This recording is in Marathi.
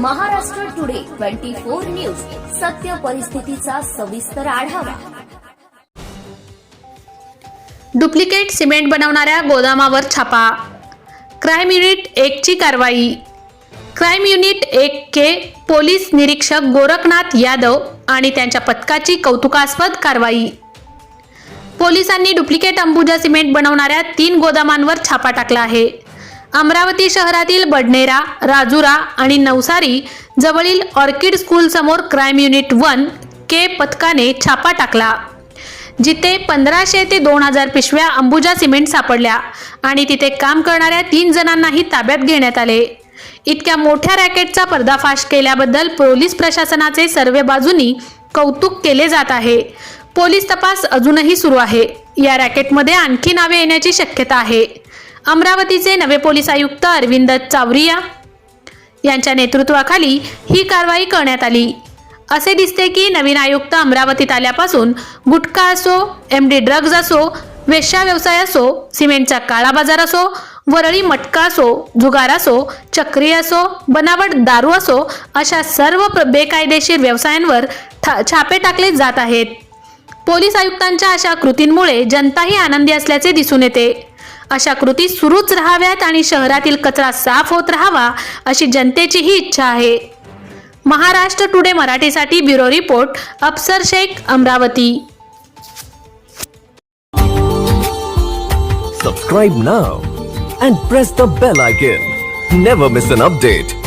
Twenty four news. सत्य परिस्थितीचा सविस्तर आढावा. डुप्लिकेट सिमेंट बनवणाऱ्या गोदामावर छापा. क्राईम युनिट एकची कारवाई. क्राईम युनिट एक के पोलीस निरीक्षक गोरखनाथ यादव आणि त्यांच्या पथकाची कौतुकास्पद कारवाई. पोलिसांनी डुप्लिकेट अंबुजा सिमेंट बनवणाऱ्या तीन गोदामांवर छापा टाकला आहे. अमरावती शहरातील बडनेरा राजुरा आणि नवसारी जवळील ऑर्किड स्कूल समोर क्राईम युनिट वन के पथकाने छापा टाकला जिथे पंधराशे ते दोन हजार पिशव्या अंबुजा सिमेंट सापडल्या आणि तिथे काम करणाऱ्या तीन जणांनाही ताब्यात घेण्यात आले. इतक्या मोठ्या रॅकेटचा पर्दाफाश केल्याबद्दल पोलीस प्रशासनाचे सर्व बाजूनी कौतुक केले जात आहे. पोलीस तपास अजूनही सुरू आहे. या रॅकेटमध्ये आणखी नावे येण्याची शक्यता आहे. अमरावतीचे नवे पोलीस आयुक्त अरविंद चावरिया यांच्या नेतृत्वाखाली ही कारवाई करण्यात आली. असे दिसते की नवीन आयुक्त अमरावतीत आल्यापासून गुटखा असो एम डी ड्रग्ज असो वेश्या व्यवसाय असो सिमेंटचा काळा बाजार असो वरळी मटका असो जुगार असो चक्री असो बनावट दारू असो अशा सर्व प्र- बेकायदेशीर व्यवसायांवर छापे टाकले जात आहेत. पोलीस आयुक्तांच्या अशा कृतींमुळे जनताही आनंदी असल्याचे दिसून येते. अशा कृती सुरूच राहाव्यात आणि शहरातील कचरा साफ होत राहावा अशी जनतेचीही इच्छा आहे. महाराष्ट्र टुडे मराठीसाठी bureau report Afsar Shaikh Amravati. Subscribe now and press the bell icon never miss an update